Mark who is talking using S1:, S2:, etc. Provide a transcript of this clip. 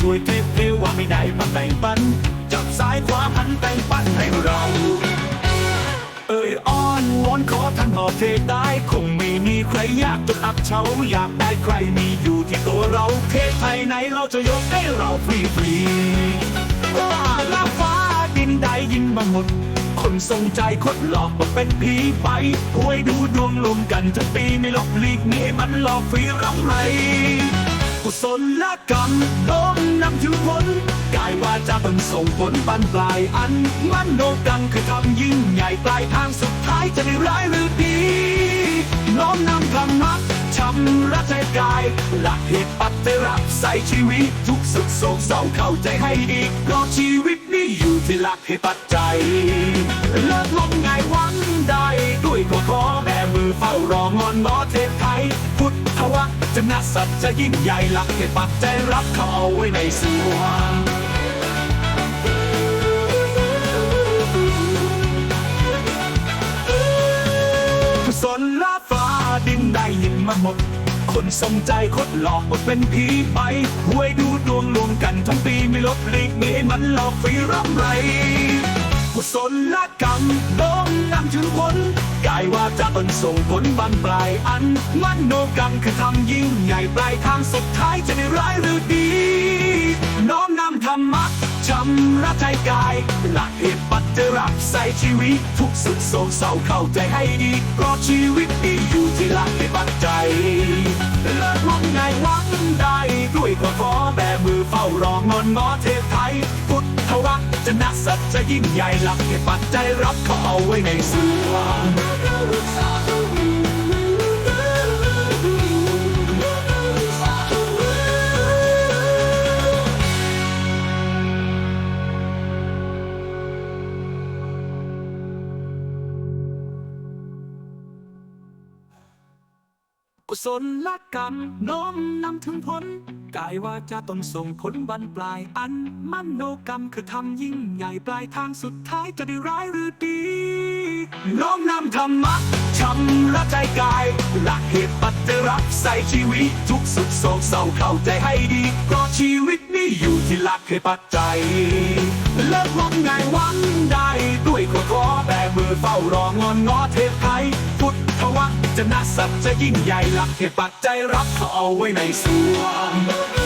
S1: ถ้วยเทพเทวาไม่ได้มาแบ่งปัน จับสายควาหันแบ่งปันให้เรา เอ่ยอ้อนวอนขอท่านมอเทได้คงไม่มีใครอยากจนอับเฉาอยากได้ใครมีอยู่ที่ตัวเราเทศไทยไหนเราจะยกให้เราฟรีฟรีๆว่าลาฟ้าดินได้ยินมาหมดคนทรงใจคดหลอกมาเป็นผีไปหวยดูดวงลงกันทั้งปีไม่ลบลีกนี่มันหลอกฟรีรำไร กุศลละกรรมโน้มนำถึงผลกายวาจาเป็นส่งผลบรรปลายอันมันโนกรรมคือทำยิ่งใหญ่ปลายทางสุดท้ายจะได้ร้ายหรือดีน้อมนำธรรมะชำระใจกาย หลักเหตุปัจเจรับใส่ชีวิต ทุกสุขโศกเศร้าเข้าใจให้ดีเพราะชีวิตนี้อยู่ที่หลักเหตุปัจจัยเลิกลง่ายหวังได้ด้วยก็ขอแบมือเฝ้ารองอนงอเทพไทย พุทธวะจะนัสัตว์จะยิ่งใหญ่หลักเหตุปัจจัยรับเขาเอาไว้ในสวงสนละฟ้าดินได้ยินมาหมด คนสงใจคดหลอกหมดเป็นผีไปหวยดูดวงรวมกันทั้งปีไม่ลบหลีกหนีมันหลอกฟรีรำไร กุศลกรรมโน้มนำถึงผลกายว่าจะเป็นส่งผลบรรปลายอันมันโนกรรมคือทำยิ่งใหญ่ปลายทางสุดท้ายจะได้ร้ายหรือดี น้อมนำธรรมะชำระใจกาย หลักเหตุปัจจรับใส่ชีวิต ทุกสุดโศกเศร้าเข้าใจให้ดีเพราะชีวิตนี้อยู่ที่หลักเหตุปัจจัย จะยิ่งใหญ่หลักเหตุปัจจัยรับเขาเอาไว้ในสวงกุศลกรรมน้อมนำถึงผล กายว่าจาตนส่งผลบรรปลายอันมนโนกรรมคือทำยิ่งใหญ่ปลายทางสุดท้ายจะได้ร้ายหรือดีน้อมนำธรรมะชำระใจกายหลักเหตุปัจจรับใส่ชีวิตทุกสุขโศกเศร้าเข้าใจให้ดีเพราะชีวิตนี้อยู่ที่หลักเหตุปัจจัยเลิกมองง่ายวังได้ด้วยขอขอแบมือเฝ้ารองอนงอเทพไทย จะนักสับจะยิ่งใหญ่หลักเหตุปัจจัยรับเขาเอาไว้ในสวง